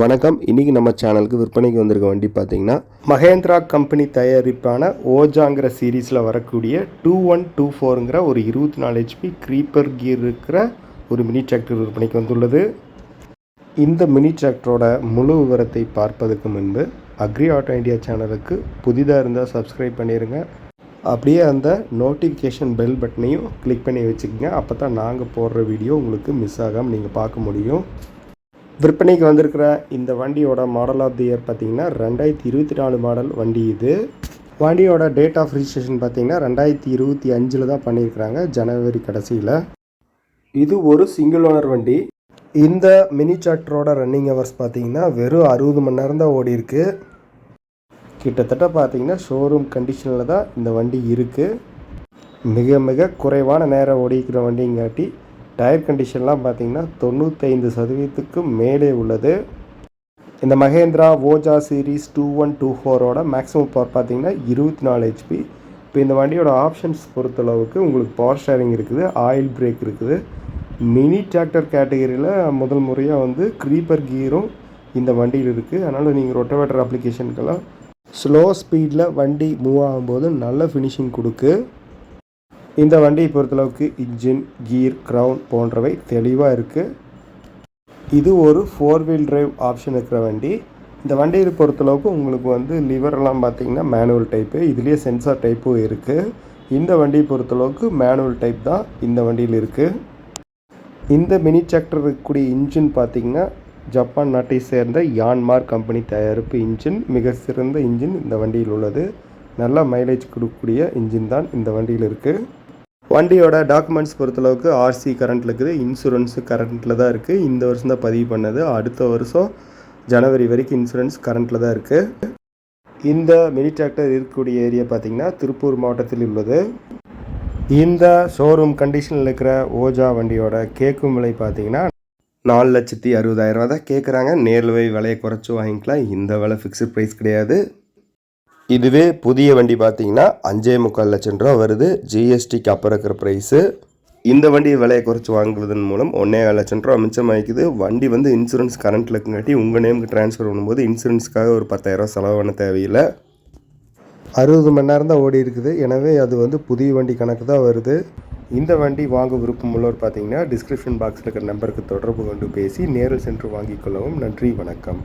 வணக்கம். இன்றைக்கி நம்ம சேனலுக்கு விற்பனைக்கு வந்திருக்க வண்டி பார்த்தீங்கன்னா மகேந்திரா கம்பெனி தயாரிப்பான ஓஜாங்கிற சீரீஸில் வரக்கூடிய டூ ஒன் டூ ஃபோருங்கிற ஒரு இருபத்தி நாலு ஹெச்பி க்ரீப்பர் கியர் இருக்கிற ஒரு மினி டிராக்டர் விற்பனைக்கு வந்துள்ளது. இந்த மினி டிராக்டரோட முழு விவரத்தை பார்ப்பதற்கு முன்பு அக்ரி ஆட்டோ இந்தியா சேனலுக்கு புதிதாக இருந்தால் சப்ஸ்கிரைப் பண்ணிடுங்க அப்படியே அந்த நோட்டிஃபிகேஷன் பெல் பட்டனையும் கிளிக் பண்ணி வச்சுக்கோங்க. அப்போ தான் நாங்கள் போடுற வீடியோ உங்களுக்கு மிஸ் ஆகாமல் நீங்கள் பார்க்க முடியும். விற்பனைக்கு வந்திருக்கிற இந்த வண்டியோட மாடல் ஆஃப் தி இயர் பார்த்தீங்கன்னா ரெண்டாயிரத்தி இருபத்தி நாலு மாடல் வண்டி இது. வண்டியோட டேட் ஆஃப் ரிஜிஸ்ட்ரேஷன் பார்த்தீங்கன்னா ரெண்டாயிரத்தி இருபத்தி அஞ்சில் தான் பண்ணியிருக்கிறாங்க ஜனவரி கடைசியில். இது ஒரு சிங்கிள் ஓனர் வண்டி. இந்த மினி சாக்டரோட ரன்னிங் ஹவர்ஸ் பார்த்தீங்கன்னா வெறும் அறுபது மணி நேரம் தான் ஓடி இருக்கு. கிட்டத்தட்ட பார்த்தீங்கன்னா ஷோரூம் கண்டிஷனில் தான் இந்த வண்டி இருக்குது மிக மிக குறைவான நேரம் ஓடிக்கிற வண்டிங்காட்டி டயர் கண்டிஷன்லாம் பார்த்தீங்கன்னா தொண்ணூத்தைந்து சதவீதத்துக்கு மேலே உள்ளது. இந்த Mahindra Oja series two one two ஃபோரோட மேக்ஸிமம் பவர் பார்த்தீங்கன்னா இருபத்தி நாலு ஹெச்பி இப்போ இந்த வண்டியோட ஆப்ஷன்ஸ் பொறுத்தளவுக்கு உங்களுக்கு பவர் ஷேரிங் இருக்குது ஆயில் பிரேக் இருக்குது. மினி டிராக்டர் கேட்டகரியில் முதல் முறையாக வந்து க்ரீப்பர் கீரும் இந்த வண்டியில் இருக்குது அதனால் நீங்கள் ரொட்டவேட்டர் அப்ளிகேஷனுக்கெல்லாம் ஸ்லோ ஸ்பீடில் வண்டி மூவ் ஆகும்போது நல்ல ஃபினிஷிங் கொடுக்கு. இந்த வண்டியை பொறுத்தளவுக்கு இன்ஜின் கீர் க்ரௌன் போன்றவை தெளிவாக இருக்குது இது ஒரு ஃபோர் வீல் டிரைவ் ஆப்ஷன் இருக்கிற வண்டி. இந்த வண்டியை பொறுத்தளவுக்கு உங்களுக்கு வந்து லிவரெல்லாம் பார்த்தீங்கன்னா மேனுவல் டைப்பு இதுலேயே சென்சார் டைப்பும் இருக்குது இந்த வண்டியை பொறுத்தளவுக்கு மேனுவல் டைப் தான் இந்த வண்டியில் இருக்குது இந்த மினி டிராக்டர் இருக்கக்கூடிய இன்ஜின் பார்த்தீங்கன்னா ஜப்பான் நாட்டை சேர்ந்த யான்மார் கம்பெனி தயாரிப்பு இன்ஜின் மிக சிறந்த இன்ஜின் இந்த வண்டியில் உள்ளது. நல்ல மைலேஜ் கொடுக்கக்கூடிய இன்ஜின் தான் இந்த வண்டியில் இருக்குது வண்டியோட டாக்குமெண்ட்ஸ் பொறுத்தளவுக்கு ஆர்சி கரண்ட்டில் இருக்குது. இன்சூரன்ஸு கரண்ட்டில் தான் இருக்குது இந்த வருஷம் தான் பதிவு பண்ணது. அடுத்த வருஷம் ஜனவரி வரைக்கும் இன்சூரன்ஸ் கரண்ட்டில் தான் இருக்குது இந்த மினி டிராக்டர் இருக்கக்கூடிய ஏரியா பார்த்தீங்கன்னா திருப்பூர் மாவட்டத்தில் உள்ளது. இந்த ஷோரூம் கண்டிஷனில் இருக்கிற ஓஜா வண்டியோட கேட்கும் விலை பார்த்தீங்கன்னா நாலு லட்சத்தி அறுபதாயிரம் ரூபா தான் கேட்குறாங்க நேரில் போய் விலையை குறைச்சி வாங்கிக்கலாம். இந்த விலை ஃபிக்ஸ்டு ப்ரைஸ் கிடையாது. இதுவே புதிய வண்டி பார்த்தீங்கன்னா அஞ்சே முக்கால் லட்சம் ரூபா வருது. ஜிஎஸ்டிக்கு அப்புறம் இருக்கிற ப்ரைஸு இந்த வண்டி விலையை குறைச்சி வாங்குவதன் மூலம் ஒன்றே லட்சம் ரூபா மிச்சமாகிக்குது வண்டி வந்து இன்சூரன்ஸ் கரண்ட்டில் இருக்குங்காட்டி உங்கள் நேமுக்கு ட்ரான்ஸ்ஃபர் பண்ணும்போது இன்சூரன்ஸுக்காக ஒரு பத்தாயிரரூவா செலவு பண்ண தேவையில்லை. அறுபது மணி நேரம் தான் ஓடி இருக்குது. எனவே அது வந்து புதிய வண்டி கணக்கு தான் வருது. இந்த வண்டி வாங்க விருப்பம் உள்ளவர் பார்த்தீங்கன்னா டிஸ்கிரிப்ஷன் பாக்ஸில் இருக்கிற நம்பருக்கு தொடர்பு கொண்டு பேசி நேரில் சென்று வாங்கிக் கொள்ளவும் நன்றி வணக்கம்.